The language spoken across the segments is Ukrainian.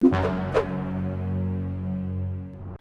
you.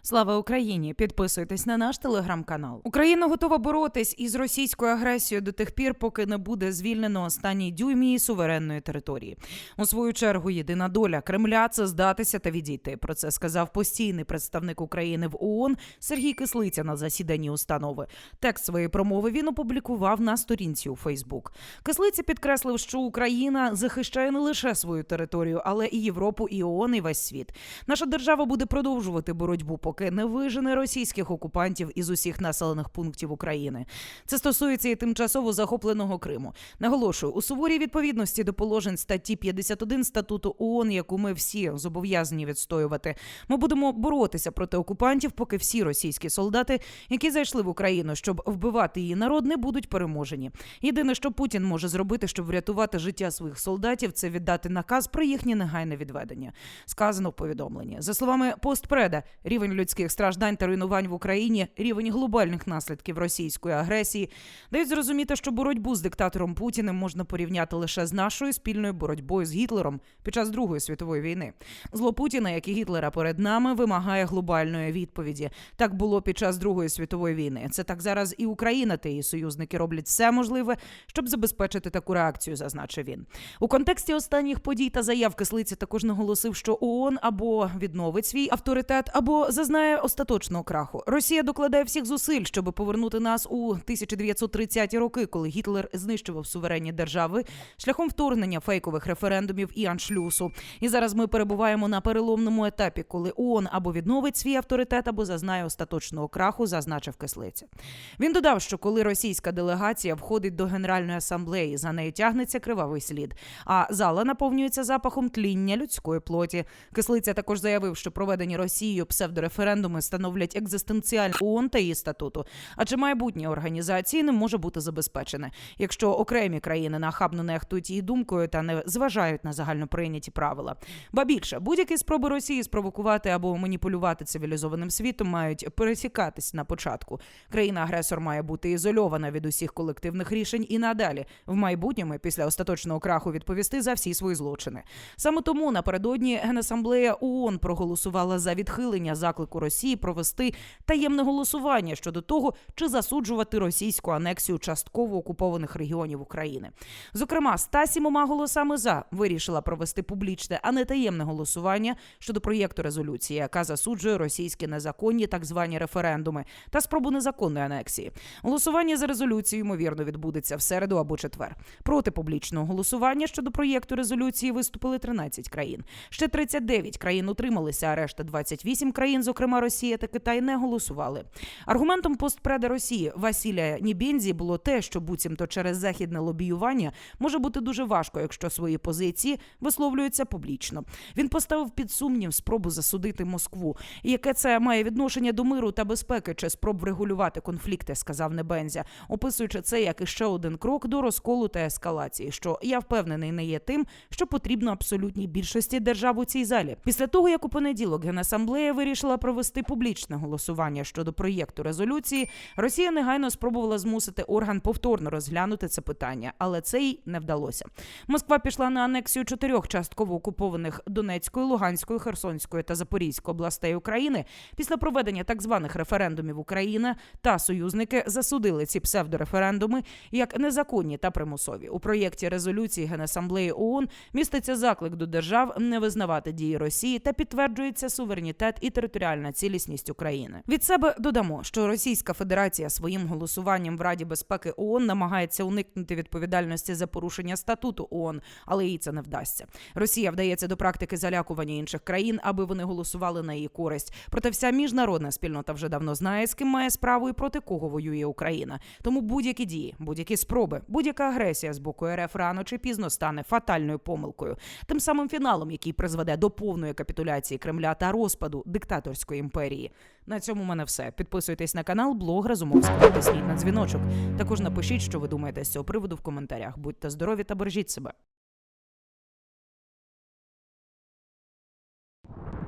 Слава Україні! Підписуйтесь на наш телеграм-канал. Україна готова боротись із російською агресією до тих пір, поки не буде звільнено останній дюйм її суверенної території. У свою чергу єдина доля Кремля це здатися та відійти. Про це сказав постійний представник України в ООН Сергій Кислиця на засіданні установи. Текст своєї промови він опублікував на сторінці у Фейсбук. Кислиця підкреслив, що Україна захищає не лише свою територію, але і Європу, і ООН, і весь світ. Наша держава буде продовжувати боротьбу, поки не вижене російських окупантів із усіх населених пунктів України. Це стосується і тимчасово захопленого Криму. Наголошую, у суворій відповідності до положень статті 51 статуту ООН, яку ми всі зобов'язані відстоювати. Ми будемо боротися проти окупантів, поки всі російські солдати, які зайшли в Україну, щоб вбивати її народ, не будуть переможені. Єдине, що Путін може зробити, щоб врятувати життя своїх солдатів, це віддати наказ про їхнє негайне відведення. Сказано в повідомленні. За словами постпреда, рівень людських страждань та руйнувань в Україні, рівень глобальних наслідків російської агресії дають зрозуміти, що боротьбу з диктатором Путіним можна порівняти лише з нашою спільною боротьбою з Гітлером під час Другої світової війни. Зло Путіна, як і Гітлера перед нами, вимагає глобальної відповіді. Так було під час Другої світової війни. Це так зараз і Україна та її союзники роблять все можливе, щоб забезпечити таку реакцію, зазначив він. У контексті останніх подій та заяв Кислиця також наголосив, що ООН або відновить свій авторитет, або зазнає остаточного краху. Росія докладає всіх зусиль, щоб повернути нас у 1930-ті роки, коли Гітлер знищував суверенні держави шляхом вторгнення фейкових референдумів і аншлюсу. І зараз ми перебуваємо на переломному етапі, коли ООН або відновить свій авторитет, або зазнає остаточного краху, зазначив Кислиця. Він додав, що коли російська делегація входить до Генеральної асамблеї, за нею тягнеться кривавий слід, а зала наповнюється запахом тління людської плоті. Кислиця також заявив, що проведені Росією псевдореферендуми становлять екзистенціальну ООН та її статуту. Адже майбутнє організації не може бути забезпечене, якщо окремі країни нахабно нехтують її думкою та не зважають на загальноприйняті правила. Ба більше будь-які спроби Росії спровокувати або маніпулювати цивілізованим світом мають пересікатись на початку. Країна-агресор має бути ізольована від усіх колективних рішень і надалі в майбутньому після остаточного краху відповісти за всі свої злочини. Саме тому напередодні Генасамблея ООН проголосувала за відхилення заклику Росії провести таємне голосування щодо того, чи засуджувати російську анексію частково окупованих регіонів України. Зокрема, 107 голосами за вирішила провести публічне, а не таємне голосування щодо проєкту резолюції, яка засуджує російські незаконні так звані референдуми та спробу незаконної анексії. Голосування за резолюцію ймовірно відбудеться в середу або четвер. Проти публічного голосування щодо проєкту резолюції виступили 13 країн. Ще 39 країн утрималися, а решта 28 країн, зокрема Росія та Китай, не голосували. Аргументом постпреда Росії Василія Нібензі було те, що буцімто через західне лобіювання може бути дуже важко, якщо свої позиції висловлюються публічно. Він поставив під сумнів спробу засудити Москву. І яке це має відношення до миру та безпеки чи спроб врегулювати конфлікти, сказав Небензя, описуючи це як іще один крок до розколу та ескалації, що я впевнений не є тим, що потрібно абсолютній більшості держав у цій залі. Після того, як у понеділок Генасамблея вирішила провести публічне голосування щодо проєкту резолюції, Росія негайно спробувала змусити орган повторно розглянути це питання, але це їй не вдалося. Москва пішла на анексію чотирьох частково окупованих Донецької, Луганської, Херсонської та Запорізької областей України після проведення так званих референдумів Україна та союзники засудили ці псевдореферендуми як незаконні та примусові. У проєкті резолюції Генасамблеї ООН міститься заклик до держав не визнавати дії Росії та підтверджується суверенітет і територіальна цілісність України. Від себе додамо, що Російська Федерація своїм голосуванням в Раді безпеки ООН намагається уникнути відповідальності за порушення статуту ООН, але їй це не вдасться. Росія вдається до практики залякування інших країн, аби вони голосували на її користь. Проте вся міжнародна спільнота вже давно знає, з ким має справу і проти кого воює Україна. Тому будь-які дії, будь-які спроби, будь-яка агресія з боку РФ рано чи пізно стане фатальною помилкою, тим самим фіналом, який призведе до повної капітуляції Кремля та розпаду диктаторської імперії. На цьому в мене все. Підписуйтесь на канал Блог Разумовського. Тисніть на дзвіночок. Також напишіть, що ви думаєте з цього приводу в коментарях. Будьте здорові та бережіть себе.